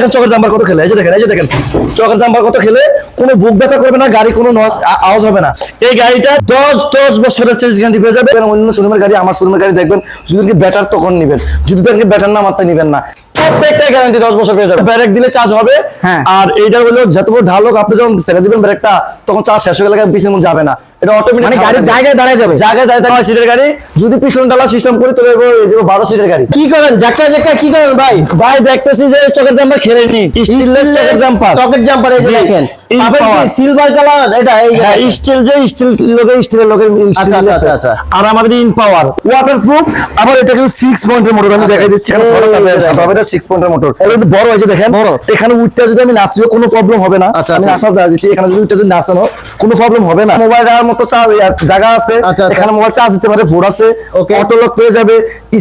দেখেন চকের জাম্পার কত খেলে? এই যে দেখেন এই যে দেখেন। চকের জাম্পার কত খেলে? কোনো বুক ব্যথা করবে না গাড়ি কোনো আওয়াজ হবে না। এই গাড়িটা দশ দশ বছরের চেঞ্জ গ্যারান্টি পেয়ে যাবে। অন্য শোরুমের গাড়ি আমার শোরুমের গাড়ি দেখবেন যদি ব্যাটার তখন নিবেন। যদি ব্যাটার না মাত্রা নিবেন না। প্রত্যেকটা গ্যারান্টি দশ বছর পেয়ে যাবে। ব্রেক দিলে চার্জ হবে। হ্যাঁ। আর এইটা হলো যত বড় ঢাল হোক আপনি যখন ছেড়ে দিবেন ব্রেকটা তখন চার্জ শেষ হয়ে গেলে পিছনে মধ্যে যাবে না। এটা অটোমেটিক মানে জায়গায় দাঁড়ায় যাবে। জায়গায় দাঁড়িয়ে থাকা সিটের গাড়ি। যদি পিছন ডালা সিস্টেম করি বারো সিটের গাড়ি। কি করেন? জাকা জাকা কি করেন ভাই? ভাই দেখতেছি যে চকের জাম্পার খেলে নি। স্টিলের চকের জাম্পার চকের জাম্পার এই যে দেখেন। সিলভার কালার এটা এই হ্যাঁ। স্টিল যে স্টিল লোকে স্টিলের আচ্ছা, আচ্ছা, আচ্ছা, আচ্ছা। আর আমাদের ইন পাওয়ার আবার এটা কিন্তু পয়েন্টের মোটর আমি দেখাই দিচ্ছি। এটা পয়েন্টের মোটর এটা বড় হয়েছে দেখেন। বড়। এখানে উঠতে যদি আমি নাচিও কোনো প্রবলেম হবে না। আমি। আশা দিচ্ছি এখানে যদি উঠতে যদি নাচানো কোনো প্রবলেম হবে না। মোবাইল মতো জায়গা আছে। আচ্ছা, আচ্ছা। এখানে মোবাইল চার্জ দিতে পারে ফোর আছে। অটো লক পেয়ে যাবে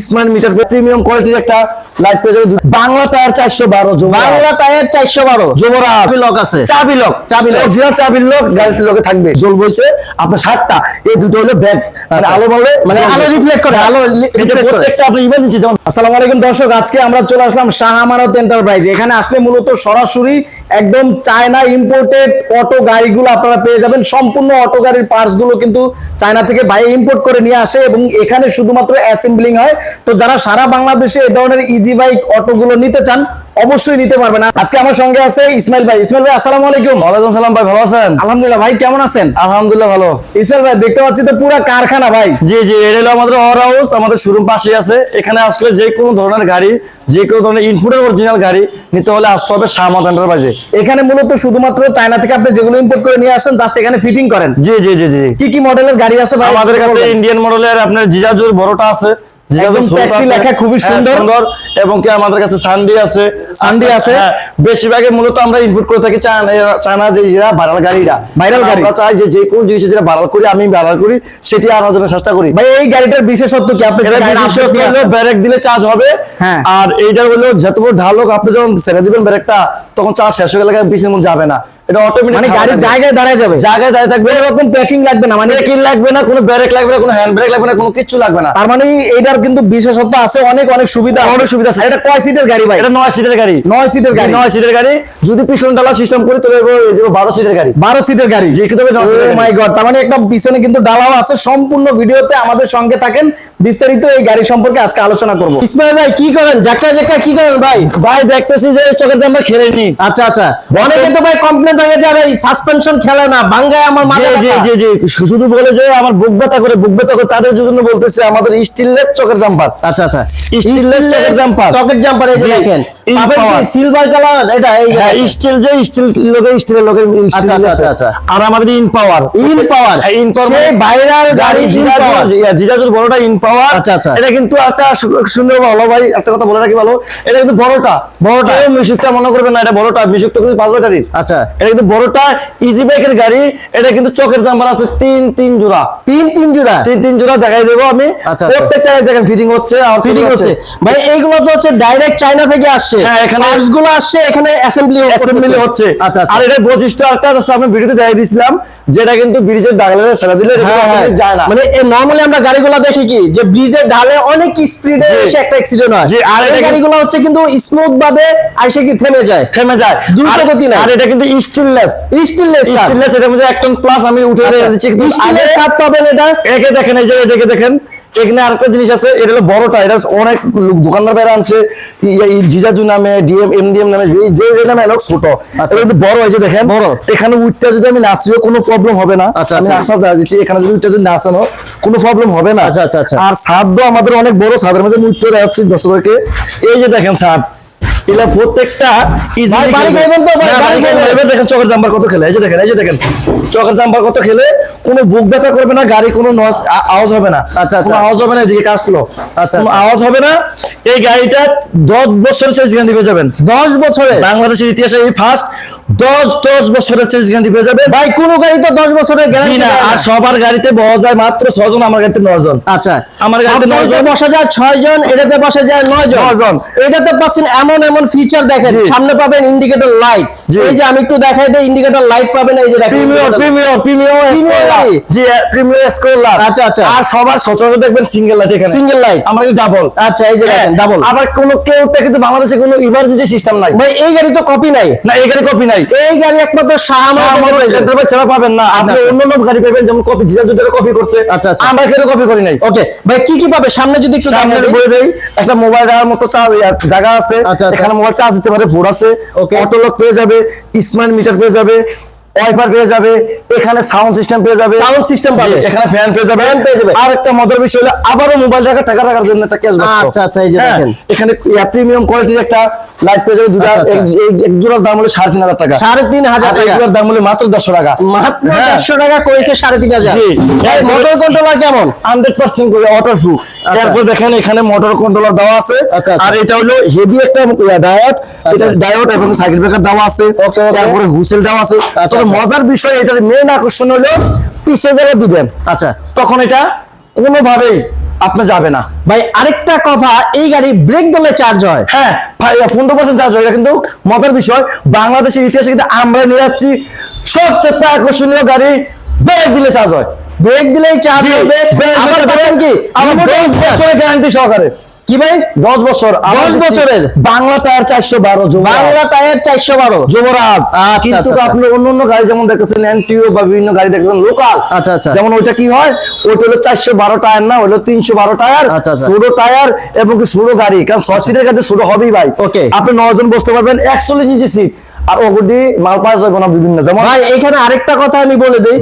স্মার্ট মিটার প্রিমিয়াম কোয়ালিটির একটা লাইট পেয়ে যাবে। বাংলা টায়ার চারশো বারো বাংলা টায়ার চারশো বারো। যুবরাজ। লক আছে। চাবি লক চাবি lock। অরিজিনাল চাবির লক গাড়ির লগে থাকবে। জল বইছে আপনার সাতটা এই দুটো হলো ব্যাগ মানে আচ্ছা। আলো বলে মানে আলো reflect করে, আলো এটা reflect করে। প্রত্যেকটা আপনি ইমার্জেন্সি যেমন আসসালামু আলাইকুম দর্শক আজকে আমরা চলে আসলাম শাহ আমানত এন্টারপ্রাইজ এখানে আসলে মূলত সরাসরি একদম চায়না ইম্পোর্টেড অটো গাড়িগুলো আপনারা পেয়ে যাবেন। সম্পূর্ণ অটো গাড়ির পার্টসগুলো কিন্তু চায়না থেকে বাইরে ইম্পোর্ট করে নিয়ে আসে এবং এখানে শুধুমাত্র অ্যাসেম্বলিং হয়। তো যারা সারা বাংলাদেশে এই ধরনের ইজি বাইক অটো গুলো নিতে চান অবশ্যই দিতে পারবেন। আজকে আমার সঙ্গে আছে ইসমাইল ভাই। ইসমাইল ভাই আসসালামু আলাইকুম। ওয়ালাইকুম সালাম ভাই ভালো আছেন? আলহামদুলিল্লাহ ভাই কেমন আছেন? আলহামদুলিল্লাহ ভালো। ইসমাইল ভাই দেখতে পাচ্ছি তো পুরো কারখানা ভাই। জি জি এটা হলো আমাদের অর হাউস আমাদের শোরুম পাশে আছে। এখানে আসলে যে কোনো ধরনের গাড়ি যে কোনো ধরনের ইনপুটের অরিজিনাল গাড়ি নিতে হলে আসতে হবে শাহমাদ এন্টারপ্রাইজে এখানে মূলত শুধুমাত্র চায়না থেকে আপনি যেগুলো ইম্পোর্ট করে নিয়ে আসেন জাস্ট এখানে ফিটিং করেন। জি জি জি জি। কি কি মডেলের গাড়ি আছে ভাই? আমাদের কাছে ইন্ডিয়ান মডেলের আপনার জিজাজুর বড়টা আছে। লেখা খুবই হ্যাঁ, সুন্দর। সুন্দর এবং কি আমাদের কাছে সানডি আছে সানডি আছে? হ্যাঁ, মূলত আমরা ইনপুট করে থাকি চায়না যে ভাইরাল Viral গাড়ি। আমরা চাই যে যে কোন জিনিস যেটা ভাইরাল করি আমি ভাইরাল করি সেটি আনার জন্য চেষ্টা করি ভাই এই গাড়িটার বিশেষত্ব কি আপনি? ব্রেক দিলে চার্জ হবে। আর এইটা হলো যত বড় ঢাল হোক আপনি যখন ছেড়ে দিবেন ব্রেকটা তখন চার্জ শেষ হয়ে গেলে পিছনের মধ্যে যাবে না। এটা অটোমেটিক মানে গাড়ির জায়গায় দাঁড়ায় যাবে। জায়গায় দাঁড়িয়ে থাকবে। এরকম প্যাকিং লাগবে না মানে ব্রেকিং লাগবে না কোনো ব্রেক লাগবে না কোনো হ্যান্ড ব্রেক লাগবে না কোনো কিছু লাগবে না। তার মানে কিন্তু বিশেষত্ব আছে অনেক অনেক সুবিধা অনেক সুবিধা আছে। এটা কয় সিটের গাড়ি ভাই? এটা নয় সিটের গাড়ি। নয় সিটের গাড়ি। নয় সিটের গাড়ি। যদি পিছন ডালা সিস্টেম করি তবে বারো সিটের গাড়ি। বারো সিটের গাড়ি। যে মাই গড। তার মানে একটা পিছনে কিন্তু ডালাও আছে। সম্পূর্ণ ভিডিওতে আমাদের সঙ্গে থাকেন। বিস্তারিত এই গাড়ি সম্পর্কে আজকে আলোচনা করব। ইসমাইল ভাই কি করেন? কি করেন ভাই? ভাই দেখতেছি যে চোখের জামা খেলে নি। আচ্ছা আচ্ছা। অনেকে তো ভাই কমপ্লেন যাবে সাসপেনশন খেলে না বাঙ্গায় আমার মাথা জি জি জি শুধু বলে যে আমার বুক ব্যথা করে বুক ব্যথা করে তাদের জন্য বলতেছে আমাদের স্টিলের চোখের জাম্পার। আচ্ছা আচ্ছা। স্টিলের চোখের জাম্পার। চকের জাম্পার এই যে দেখেন। সিলভার কালার এটা যে হ্যাঁ দেখেন। স্টিল যে স্টিল লোকে স্টিলের লোকে আচ্ছা, আচ্ছা, আচ্ছা, আচ্ছা। আর আমাদের in power in power in power viral গাড়ি জিজাজুর বড়টা ইন পাওয়ার আচ্ছা, আচ্ছা। এটা কিন্তু একটা সুন্দর ভালো ভাই একটা কথা বলে রাখি ভালো। এটা কিন্তু বড়টা। বড়টা মিউজিকটা মনে করবেন না এটা বড়টা। মিউজিক কিন্তু পাঁচ ব্যাটারির আচ্ছা। এটা কিন্তু বড়টা ইজি বাইকের গাড়ি। এটা কিন্তু চোখের জাম্পার আছে তিন তিন জোড়া। তিন তিন জোড়া? তিন তিন জোড়া দেখাই দেবো আমি। আচ্ছা, আচ্ছা। প্রত্যেকটা দেখেন ফিটিং হচ্ছে আর ফিটিং হচ্ছে। ভাই এইগুলো তো হচ্ছে ডাইরেক্ট চায়না থেকে আসছে। হ্যাঁ, এখানে- পার্টসগুলো আসছে এখানে অ্যাসেম্বলি অ্যাসেম্বলি হচ্ছে। আচ্ছা আর এটা বৈশিষ্ট্য একটা আছে আমি ভিডিওতে দেখাই দিয়েছিলাম যেটা কিন্তু ব্রিজের ডাগলে ছেড়ে দিলে এটা হ্যাঁ হ্যাঁ। যায় না। মানে নরমালি আমরা গাড়িগুলো দেখি কি যে ব্রিজের ঢালে অনেক স্পিডে এসে একটা অ্যাক্সিডেন্ট হয়। আর এই গাড়িগুলো হচ্ছে কিন্তু স্মুথ ভাবে আইসে কি থেমে যায়। থেমে যায়। দ্রুত গতি নাই। আর এটা কিন্তু স্টিললেস স্টিললেস স্টিললেস এটার মধ্যে এক টন প্লাস আমি উঠে আচ্ছা, দিচ্ছি আগে- কাপ পাবেন এটা। একে দেখেন এই যে এদিকে দেখেন। এখানে আরেকটা জিনিস আছে এটা হলো বড়টা এটা অনেক লোক দোকানদার বাইরে আনছে জিজাজু নামে ডিএম এমডিএম নামে যে- যে নামে এলো ছোট এটা একটু বড় হয়েছে দেখেন বড়। এখানে উঠতে যদি আমি নাচিও কোনো প্রবলেম হবে না আচ্ছা, আমি আচ্ছা। আশা দিচ্ছি এখানে যদি উঠতে যদি নাচানো কোনো প্রবলেম হবে না আচ্ছা, আচ্ছা, আচ্ছা। আর সাদ আমাদের অনেক বড় সাদের মধ্যে উঠতে হচ্ছে দর্শকদেরকে এই যে দেখেন ছাদ এগুলা প্রত্যেকটা ভাই, বাড়ি খাইবেন তো? ভাই, বাড়ি বাড়ি খাইবেন। খাইবেন। দেখেন চকের জাম্পার কত খেলে এই যে দেখেন এই যে দেখেন চকের জাম্পার কত খেলে কোনো বুক ব্যথা করবে না গাড়ি কোনো নস- আওয়াজ হবে না আচ্ছা, কোনো আচ্ছা। আওয়াজ হবে না এদিকে কাজগুলো আচ্ছা, কোনো আচ্ছা। আওয়াজ হবে না এই গাড়িটা দশ বছরের চেঞ্জ গ্যারান্টি পেয়ে যাবেন দশ বছরে বাংলাদেশের ইতিহাসে এই ফার্স্ট দশ দশ বছরের চেঞ্জ গ্যারান্টি পেয়ে যাবে ভাই কোন গাড়ি তো দশ বছরের গ্যারান্টি না, আর সবার গাড়িতে বহা যায় মাত্র ছজন আমার গাড়িতে নজন আচ্ছা আমার গাড়িতে গাড়িতে নজন। বসা যায় ছয় জন এটাতে বসা যায় নয় জন নয় জন। এটাতে পাচ্ছেন এমন এমন যেমন ফিচার দেখেন সামনে পাবেন ইন্ডিকেটর লাইট এই যে আমি একটু দেখাই দেই ইন্ডিকেটর লাইট পাবেন এই যে দেখেন প্রিমিয়ার প্রিমিয়ার প্রিমিয়ার জি প্রিমিয়ার স্কোলার আচ্ছা, আচ্ছা। আর সবার সচরাচর দেখবেন সিঙ্গেল লাইট এখানে। সিঙ্গেল লাইট আমরা ডাবল আচ্ছা এই যে দেখেন ডাবল আবার কোনো কেউ কিন্তু বাংলাদেশে কোনো ইমার্জেন্সি সিস্টেম নাই। ভাই এই গাড়ি তো কপি নাই। না এখানে কপি নাই। এই গাড়ি একমাত্র শাহামার ছাড়া পাবেন না। আপনি আচ্ছা। অন্য অন্য গাড়ি পাবেন যেমন কপি জিজার দুটো কপি করছে। আচ্ছা, আচ্ছা। আমরা কেন কপি করি নাই। ওকে ভাই কি কি পাবে? সামনে যদি একটু সামনে বলে দেই একটা মোবাইল রাখার মতো জায়গা আছে। আচ্ছা, আচ্ছা। এখানে মোবাইল চার্জ দিতে পারে ফোর আছে. অটো লক পেয়ে যাবে স্মার্ট মিটার পেয়ে যাবে ওয়াইফাই পেয়ে যাবে এখানে সাউন্ড সিস্টেম পেয়ে যাবে Sound system পাবে। এখানে ফ্যান পেয়ে যাবে Fan পেয়ে যাবে। আর একটা মজার বিষয় হলো আবারও মোবাইল রাখা টাকা রাখার জন্য একটা ক্যাশ আচ্ছা, আচ্ছা, এই যে দেখেন। এখানে প্রিমিয়াম কোয়ালিটির একটা লাইট পেয়ে যাবে দুটা আচ্ছা, আচ্ছা। এক- এক- এক জোড়ার দাম হলো সাড়ে তিন হাজার টাকা সাড়ে তিন হাজার আর টাকা এগুলোর দাম হলো মাত্র দেড়শো টাকা মাত্র হ্যাঁ। চারশো টাকা তিন হাজার জি। মোটর কন্ট্রোলার কেমন হান্ড্রেড পার্সেন্ট করে ওয়াটার প্রুফ তারপর দেখেন এখানে মোটর কন্ট্রোলার দেওয়া আছে আচ্ছা। আর এটা হলো হেভি একটা ডায়োড এটা ডায়োড এবং সাইকেল ব্রেকার দেওয়া আছে. তারপরে হুইসেল দেওয়া আছে। মজার বিষয় এটার মেন আকর্ষণ হলো পিছে যারা দিবেন। আচ্ছা। তখন এটা কোনোভাবেই আপনি যাবে না। ভাই আরেকটা কথা এই গাড়ি ব্রেক দিলে চার্জ হয়। হ্যাঁ পনেরো পার্সেন্ট চার্জ হয়। এটা কিন্তু মজার বিষয়। বাংলাদেশের ইতিহাসে কিন্তু আমরা নিয়ে যাচ্ছি সবচেয়ে আকর্ষণীয় গাড়ি ব্রেক দিলে চার্জ হয়। ব্রেক দিলেই চার্জ হবে। কি? আমার গ্যারান্টি সহকারে। কি ভাই? দশ বছর দশ বছরের? বাংলা টায়ার চারশো বারো বাংলা টায়ার চারশো বারো? যুবরাজ। আচ্ছা, কিন্তু আচ্ছা, আপনি অন্য অন্য গাড়ি যেমন দেখেছেন এনটিও বা বিভিন্ন গাড়ি দেখেছেন লোকাল আচ্ছা, আচ্ছা। যেমন ওইটা কি হয়? ওইটা হলো চারশো বারো টায়ার না? হলো তিনশো বারো টায়ার। আচ্ছা, আচ্ছা। ছোট টায়ার এবং ছোট গাড়ি। কারণ ছ সিটের গাড়ি ছোট হবেই ভাই। ওকে। আপনি নজন বসতে পারবেন একচল্লিশ ইঞ্চি সিট। আর ওগুলি মাল পাওয়া যাবে না বিভিন্ন যেমন ভাই এখানে আরেকটা কথা আমি বলে দিই।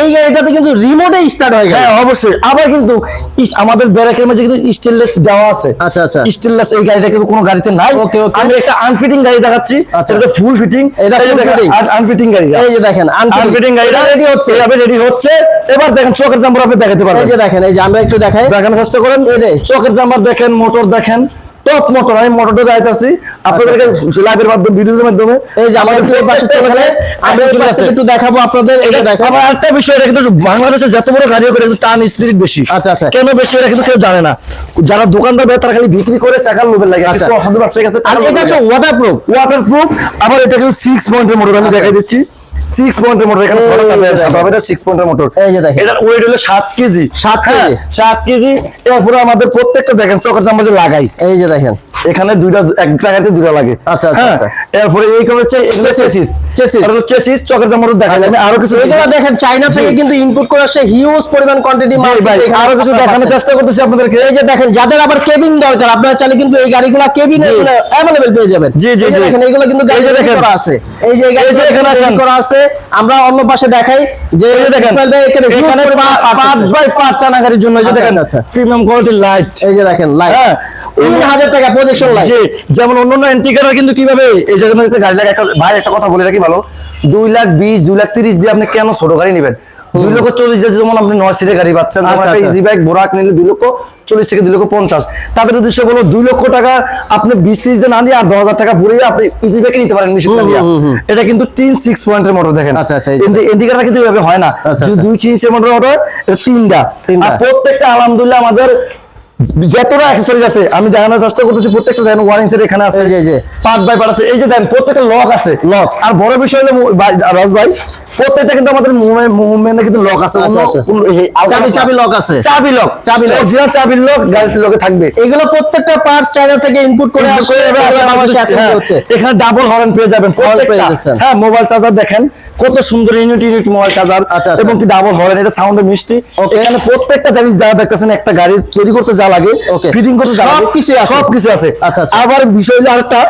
এই গাড়িটাতে কিন্তু রিমোটে স্টার্ট হয়ে হ্যাঁ অবশ্যই। আবার কিন্তু আমাদের ব্যারাকের মাঝে কিন্তু স্টেনলেস দেওয়া আছে। আচ্ছা, আচ্ছা। স্টেনলেস এই গাড়িটা কিন্তু কোনো গাড়িতে নাই। okay. আমি একটা আনফিটিং গাড়ি দেখাচ্ছি। আচ্ছা। এটা ফুল ফিটিং এটা? আনফিটিং গাড়ি। এই যে দেখেন আনফিটিং গাড়িটা রেডি হচ্ছে। এভাবে রেডি হচ্ছে। এবার দেখেন চোখের আপনি দেখাতে এই যে দেখেন এই যে আমরা একটু দেখাই। দেখানোর চেষ্টা করেন। এই যে। চোখের জাম্পার দেখেন মোটর দেখেন। টপ মোটর আমি মোটরটা দেখাইতেছি। আপনাদেরকে লাইভের মাধ্যমে ভিডিওর মাধ্যমে। এই যে আমাদের পাশে চলে আমরা একটু দেখাবো আপনাদের এই যে আবার আরেকটা বিষয় এটা কিন্তু বাংলাদেশে যত বড় গাড়ি করে কিন্তু টান স্পিরিট বেশি। আচ্ছা, আচ্ছা। কেন বেশি এটা কিন্তু কেউ জানে না। যারা দোকানদার ভাই তারা খালি বিক্রি করে টাকার লোভের লাগে। আচ্ছা। অসাধু ব্যবসায়ী আর এটা হচ্ছে ওয়াটার প্রুফ ওয়াটার প্রুফ আবার এটা কিন্তু সিক্স পয়েন্টের মোটর আমি দেখাই দিচ্ছি। সিক্স পয়েন্টের মোটর এখানে এটা সিক্স পয়েন্টের মোটর এই যে দেখেন। এটার ওয়েট হলো সাত কেজি। সাত হ্যাঁ, কেজি। সাত কেজি। এরপরে আমাদের প্রত্যেকটা দেখেন চকের চামচে লাগাই এই যে দেখেন। এখানে দুইটা এক জায়গাতে দুইটা লাগে। আচ্ছা, আচ্ছা, হ্যাঁ, আচ্ছা। এরপরে এই হচ্ছে এগুলো চেসিস Chassis। চেসিস চকের চামচ দেখাই আমি আরও কিছু এগুলো দেখেন চাইনা থেকে কিন্তু ইনপুট করে আসছে হিউজ পরিমাণ কোয়ান্টিটি জি ভাই আরও কিছু দেখানোর চেষ্টা করতেছি আপনাদেরকে এই যে দেখেন যাদের আবার কেবিন দরকার আপনারা চাইলে কিন্তু এই গাড়িগুলো কেবিনে জি। অ্যাভেলেবেল পেয়ে যাবেন জি, জি, জি। দেখেন কিন্তু গাড়ি দেখেন। করা আছে এই যে এই যে এখানে আসেন। করা আছে আমরা অন্য পাশে দেখাই যে এই যে দেখেন এখানে এখানে পরিমাণ parts পাঁচ আছে। বাই পাঁচ চানাগাড়ির জন্য এই যে আচ্ছা, দেখেন আচ্ছা, আচ্ছা। প্রিমিয়াম কোয়ালিটির লাইট এই যে দেখেন লাইট হ্যাঁ। তিন হাজার টাকা প্রজেকশন লাইট জি, যেমন অন্যান্য এন্টিকারা কিন্তু কীভাবে এই যেমন গাড়ি লাগে একটা ভাই একটা কথা বলে রাখি ভালো দুই লাখ বিশ দুই লাখ তিরিশ দিয়ে আপনি কেন ছোট গাড়ি নেবেন দুই লক্ষ চল্লিশ দিয়ে যেমন আপনি নয় সিটের গাড়ি পাচ্ছেন। ইজি বাইক বোরাক নিলে দুই লক্ষ চল্লিশ থেকে দুই লক্ষ পঞ্চাশ তাদের উদ্দেশ্য হলো দুই লক্ষ টাকা আপনি বিশ ত্রিশ দিয়ে না দিয়ে আর দশ হাজার টাকা ভরে আপনি ইজি বাইকে নিতে পারেন হুম। এটা কিন্তু তিন সিক্স পয়েন্টের মোটর দেখেন আচ্ছা, আচ্ছা। ইন্ডিকেটার কিন্তু এভাবে হয় না আচ্ছা, আচ্ছা। দুই চিনসের মোটর মোটর এটা তিনটা তিনটা। আর প্রত্যেকটা আলহামদুলিল্লাহ আমাদের যতটা অ্যাক্সেসরিজ আছে আমি দেখানোর চেষ্টা করতেছি প্রত্যেকটা দেখেন ওয়ান ইঞ্চের এখানে আছে। এই যে, যে। পার্ট বাই পার্ট আছে। এই যে দেখেন প্রত্যেকটা লক আছে। লক আর বড় বিষয় হলো রাজ ভাই প্রত্যেকটা কিন্তু আমাদের মুভমেন্টে কিন্তু লক আছে। আচ্ছা, আচ্ছা। আলাদা চাবি চাবি লক আছে। চাবি লক চাবি। অরিজিনাল চাবি লক লকে থাকবে। এগুলো প্রত্যেকটা পার্টস থেকে ইনপুট করে আসে হ্যাঁ, এখানে ডাবল হর্ন পেয়ে যাবেন। হ্যাঁ মোবাইল চার্জার দেখেন। কত সুন্দর ইউনিট ইউনিট মোবাইল চার্জার আচ্ছা, আচ্ছা। এবং কি ডাবল হর্ন এটা সাউন্ডে মিষ্টি এখানে প্রত্যেকটা জিনিস যা দেখতেছেন একটা গাড়ি তৈরি করতে যা লাগে ফিটিং করতে যা লাগে সবকিছুই আছে। সব কিছু আছে আচ্ছা, আচ্ছা। আবার বিষয় হলো আরেকটা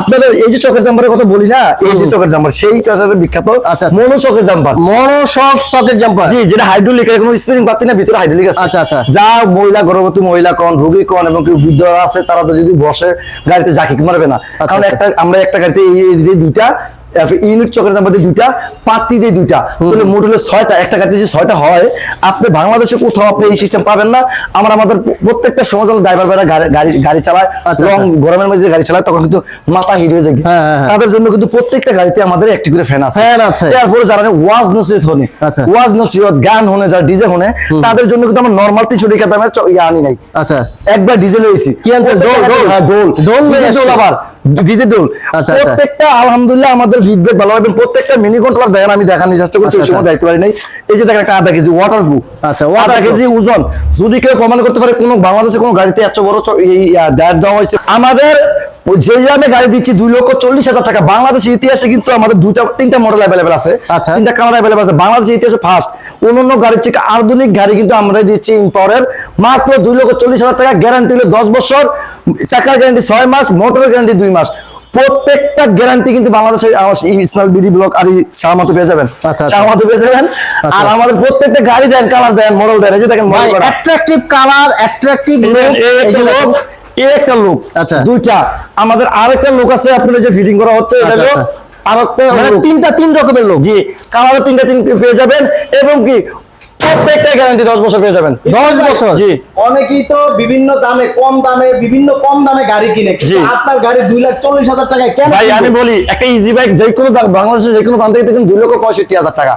আপনাদের এই যে চকের জাম্পারের কথা বলি না এই যে চকের জাম্পার সেই চকের বিখ্যাত আচ্ছা, আচ্ছা। মনো চকের jumper mono shock socket jumper জি যেটা হাইড্রোলিক এর কোনো স্প্রিং পাচ্ছি না ভিতরে হাইড্রোলিক আছে আচ্ছা, আচ্ছা। যা মহিলা গর্ভবতী মহিলা কন রোগী কন এবং কেউ বৃদ্ধ আছে তারা তো যদি বসে গাড়িতে জাকি মারবে না কারণ আচ্ছা। একটা আমরা একটা গাড়িতে এই দুইটা ইউনিট চকের দিয়ে দুইটা দিয়ে দুইটা। তাহলে মোট হলো ছয়টা একটা যদি ছয়টা হয় আপনি বাংলাদেশে কোথাও আপনি এই সিস্টেম পাবেন না। আমরা আমাদের প্রত্যেকটা সমাজ ড্রাইভার ভাইরা গাড়ি গাড়ি- চালায় আচ্ছা, লং আচ্ছা। গরমের মধ্যে গাড়ি চালায় তখন কিন্তু মাথা হিট হয়ে যায়। হ্যাঁ, হ্যাঁ, হ্যাঁ। তাদের জন্য কিন্তু প্রত্যেকটা গাড়িতে আমাদের একটি করে ফ্যান আছে। Fan আছে। তারপরে যারা ওয়াজ নসিহত হনে। আচ্ছা। ওয়াজ নসিহত গান হনে যারা ডিজে হনে তাদের জন্য কিন্তু আমরা নরমাল তিনশো টাকা দামের ইয়ে আনি নাই। আচ্ছা। একবার ডিজেল হয়েছি কি আনছেন? ডোল, ডোল। ডোল ডোল আবার। ডিজিটাল আচ্ছা, আচ্ছা। প্রত্যেকটা আলহামদুলিল্লাহ আমাদের ফিডব্যাক ভালো হবে। প্রত্যেকটা মিনি কন্ট্রোলার দেখেন আমি দেখানোর চেষ্টা করছি আচ্ছা, ওই সময় আচ্ছা। দেখতে পারি নাই। এই যে দেখেন একটা কেজি ওয়াটার প্রুফ আচ্ছা, waterproof। কেজি ওজন। যদি কেউ প্রমাণ করতে পারে কোনো বাংলাদেশে কোনো গাড়িতে এত বড় এই দেয়ার দেওয়া হয়েছে। আমাদের যে দামে গাড়ি দিচ্ছি দুই লক্ষ চল্লিশ হাজার টাকা। বাংলাদেশের ইতিহাসে কিন্তু আমাদের দুইটা তিনটা মডেল অ্যাভেলেবেল আছে। আচ্ছা। তিনটা কালার অ্যাভেলেবেল আছে। বাংলাদেশের ইতিহাসে ফার্স্ট অন্যান্য গাড়ির থেকে আধুনিক গাড়ি কিন্তু আমরা দিচ্ছি ইম্পাওয়ারের মাত্র দুই লক্ষ চল্লিশ হাজার টাকা গ্যারান্টি হলো দশ বছর চাকার গ্যারান্টি ছয় মাস মোটরের গ্যারান্টি দুই মাস। প্রত্যেকটা গ্যারান্টি কিন্তু বাংলাদেশের ইসমাল বিডি ব্লক আর সামাত পেয়ে যাবেন। আচ্ছা, আচ্ছা। সামাত পেয়ে যাবেন। আর আমাদের প্রত্যেকটা গাড়ি দেন কালার দেন মডেল দেন এই যে দেখেন। অ্যাট্রাকটিভ কালার অ্যাট্রাকটিভ লোক এই একটা লোক আচ্ছা। দুইটা। আমাদের আরেকটা লোক আছে আপনার যে ফিটিং করা হচ্ছে এটা মানে তিনটা তিন রকমের লোক। জি কালারও তিনটা তিন পেয়ে যাবেন এবং কি প্রত্যেকটা গ্যারান্টি বছর পেয়ে যাবেন। দশ বছর জি। অনেকেই তো বিভিন্ন দামে কম দামে বিভিন্ন কম দামে গাড়ি কিনে। আপনার গাড়ি দুই লাখ চল্লিশ হাজার টাকায় কেন ভাই আমি বলি একটা ইজি বাইক যে কোনো বাংলাদেশের যে কোনো দাম থেকে কিন্তু দুই লক্ষ পঁয়ষট্টি হাজার টাকা।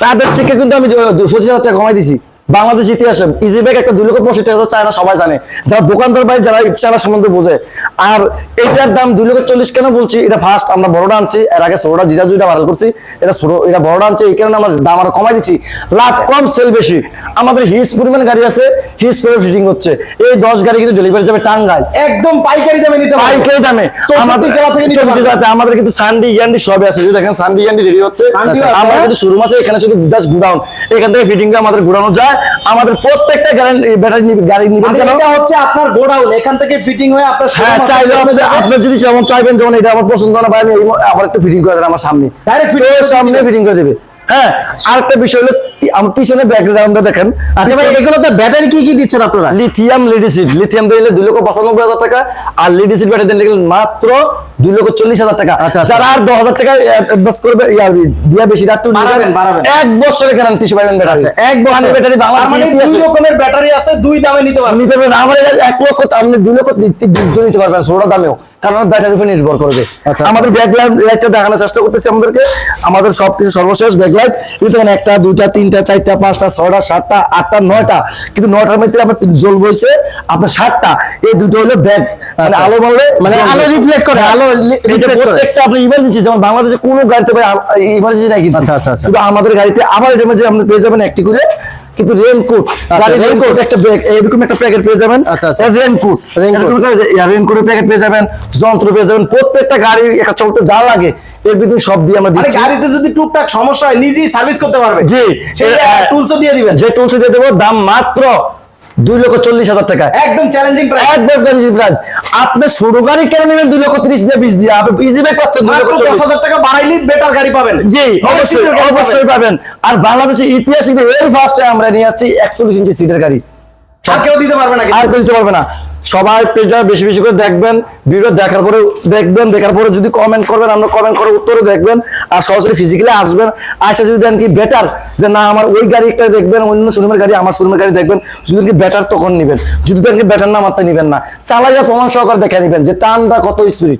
তাদের থেকে কিন্তু আমি দু- পঁচিশ হাজার টাকা কমাই দিছি। বাংলাদেশ ইতিহাসে ইজি বাইক একটা দুই লক্ষ পঁয়ষট্টি হাজার চায় না সবাই জানে। যারা দোকানদার ভাই যারা চায়না সম্বন্ধে বোঝে। আর এটার দাম দুই লক্ষ চল্লিশ কেন বলছি? এটা ফার্স্ট আমরা বড়টা আনছি এর আগে ছোটটা জিজা জুইটা ভাইরাল করছি। এটা ছোট এটা বড়টা আনছি এই কারণে আমরা দাম আরও কমাই দিচ্ছি। লাভ কম সেল বেশি। আমাদের হিউজ পরিমাণ গাড়ি আছে হিউজ পরিমাণ ফিটিং হচ্ছে। এই দশ গাড়ি কিন্তু ডেলিভারি যাবে টাঙ্গাইল। একদম পাইকারি দামে নিতে পাইকারি দামে। আমাদের জেলা থেকে নিতে চৌষট্টি আমাদের কিন্তু সানডি ইয়ান্ডি সবই আছে। যদি দেখেন সানডি ইয়ান্ডি রেডি হচ্ছে আমরা? কিন্তু শোরুম আছে এখানে শুধু জাস্ট গুডাউন এখান থেকে ফিটিং আমাদের গুডাউন যায়। আমাদের প্রত্যেকটা গ্যারান্টি ব্যাটারি গাড়ি নিবেন কেন এটা হচ্ছে আপনার গোডাউন। এখান থেকে ফিটিং হয়ে আপনার হ্যাঁ চাইলে আপনার আপনার যদি যেমন চাইবেন যেমন এটা আমার পছন্দ না ভাই আমি আবার একটু ফিটিং করে দেন আমার সামনে। Fitting সামনে ফিটিং করে দেবে। হ্যাঁ আরেকটা বিষয় হলো আমার পিছনে ব্যাকগ্রাউন্ডটা দেখেন। আচ্ছা ভাই এগুলোতে ব্যাটারি কি কি দিচ্ছেন আপনারা? লিথিয়াম লিডিসিড লিথিয়াম দিলে দুই লক্ষ পঁচানব্বই হাজার টাকা আর লিডিসিড ব্যাটারি দিলে মাত্র দুই লক্ষ চল্লিশ হাজার টাকা। আচ্ছা, আচ্ছা। যারা আর দশ হাজার টাকা অ্যাডভান্স করবে দিয়া বেশি বাড়াবেন। এক বছরের গ্যারান্টি পাবেন ব্যাটারি আচ্ছা, এক বছরের ব্যাটারি মানে দুই রকমের ব্যাটারি আছে দুই দামে নিতে পারবেন। নিতে পারবেন। আমার এক লক্ষ আপনি দুই লক্ষ জন নিতে পারবেন ষোলো দামেও। কারণ ব্যাটারির উপর নির্ভর করবে। আচ্ছা। আমাদের ব্যাক লাইটটা দেখানোর চেষ্টা করতেছি আমাদেরকে। আমাদের সবকিছু সর্বশেষ ব্যাক লাইট দেখেন একটা দুইটা তিনটা চারটা পাঁচটা ছয়টা সাতটা আটটা নয়টা। কিন্তু নয়টার মধ্যে আপনার জল বইছে আপনার সাতটা। এই দুটো হলো ব্যাগ মানে আচ্ছা। আলো বললে মানে আলো রিফ্লেক্ট করে আলো এটা প্রত্যেকটা আপনি ইমার্জেন্সি যেমন বাংলাদেশে কোনো গাড়িতে ইমার্জেন্সি নাই কিন্তু। আচ্ছা, আচ্ছা, আচ্ছা। শুধু আমাদের গাড়িতে আবার মধ্যে আপনি পেয়ে যাবেন একটি করে কিন্তু রেনকোট গাড়ির raincoat। রেনকোট একটা ব্যাগ এরকম একটা প্যাকেট পেয়ে যাবেন আচ্ছা, আচ্ছা। Raincoat Raincoat। রেনকোটের প্যাকেট পেয়ে যাবেন যন্ত্র পেয়ে যাবেন প্রত্যেকটা গাড়ি একটা চলতে যা লাগে এর ভিতরে সব দিয়ে আমরা দিচ্ছি গাড়িতে যদি টুকটাক সমস্যা হয় নিজেই সার্ভিস করতে পারবে জি সেই টুলসও দিয়ে দিবেন যে টুলস দিয়ে দেব দাম মাত্র দুই লক্ষ চল্লিশ হাজার টাকা। একদম চ্যালেঞ্জিং প্রাইস একদম গাড়ি প্রাইস আপনি ছোট গাড়ি কেন নেবেন দুই লক্ষ ত্রিশ দিয়ে বিশ দিয়ে? আপনি ইজি ব্যাগ পাচ্ছেন দুই লক্ষ দশ হাজার টাকা বাড়াইলে বেটার গাড়ি পাবেন। জি অবশ্যই। পাবেন। আর বাংলাদেশের ইতিহাস কিন্তু এর ফার্স্টে আমরা নিয়ে যাচ্ছি একচল্লিশ ইঞ্চি সিটের গাড়ি। আর কেউ দিতে পারবে না আর কেউ দিতে পারবে না। সবাই পেজটা বেশি বেশি করে দেখবেন ভিডিও দেখার পরে দেখবেন, দেখার পরে যদি কমেন্ট করবেন, আমরা কমেন্ট করে উত্তরে দেখবেন, আর সরাসরি ফিজিক্যালি আসবেন আসে যদি দেন কি বেটার যে না, আমার ওই গাড়িটা দেখবেন, অন্য শোরুমের গাড়ি, আমার শোরুমের গাড়ি দেখবেন, যদি কি বেটার তখন নেবেন। যদি দেন কি বেটার না মাত্রা নেবেন না। চালাইয়া প্রমাণ সহকারে দেখে নেবেন যে টানটা কত স্পিড